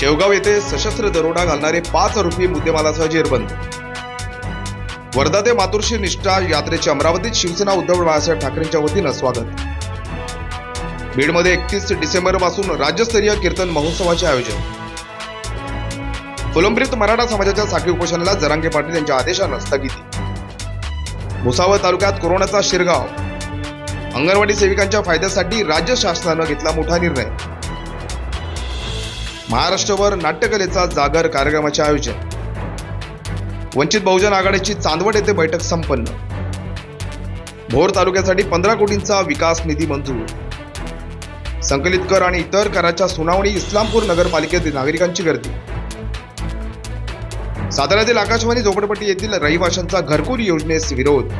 शेवगाव येथे सशस्त्र दरोडा घालणारे पाच आरोपी मुद्देमालासह जेरबंद. वर्धा ते मातुर्शी निष्ठा यात्रेचे अमरावतीत शिवसेना उद्धव बाळासाहेब ठाकरेंच्या वतीनं स्वागत. बीडमध्ये एकतीस डिसेंबरपासून राज्यस्तरीय कीर्तन महोत्सवाचे आयोजन. फुलंब्रीत मराठा समाजाच्या साखळी उपोषणाला जरांगे पाटील यांच्या आदेशानं स्थगिती. भुसावळ तालुक्यात कोरोनाचा शिरगाव. अंगणवाडी सेविकांच्या फायद्यासाठी राज्य शासनानं घेतला मोठा निर्णय. महाराष्ट्रभर नाट्यकलेचा जागर कार्यक्रमाचे आयोजन. वंचित बहुजन आघाडीची चांदवड येथे बैठक संपन्न. भोर तालुक्यासाठी पंधरा कोटींचा विकास निधी मंजूर. संकलित कर आणि इतर कराच्या सुनावणी इस्लामपूर नगरपालिकेतील नागरिकांची गर्दी. साताऱ्यातील आकाशवाणी झोपडपट्टी येथील रहिवाशांचा घरकुल योजनेस विरोध.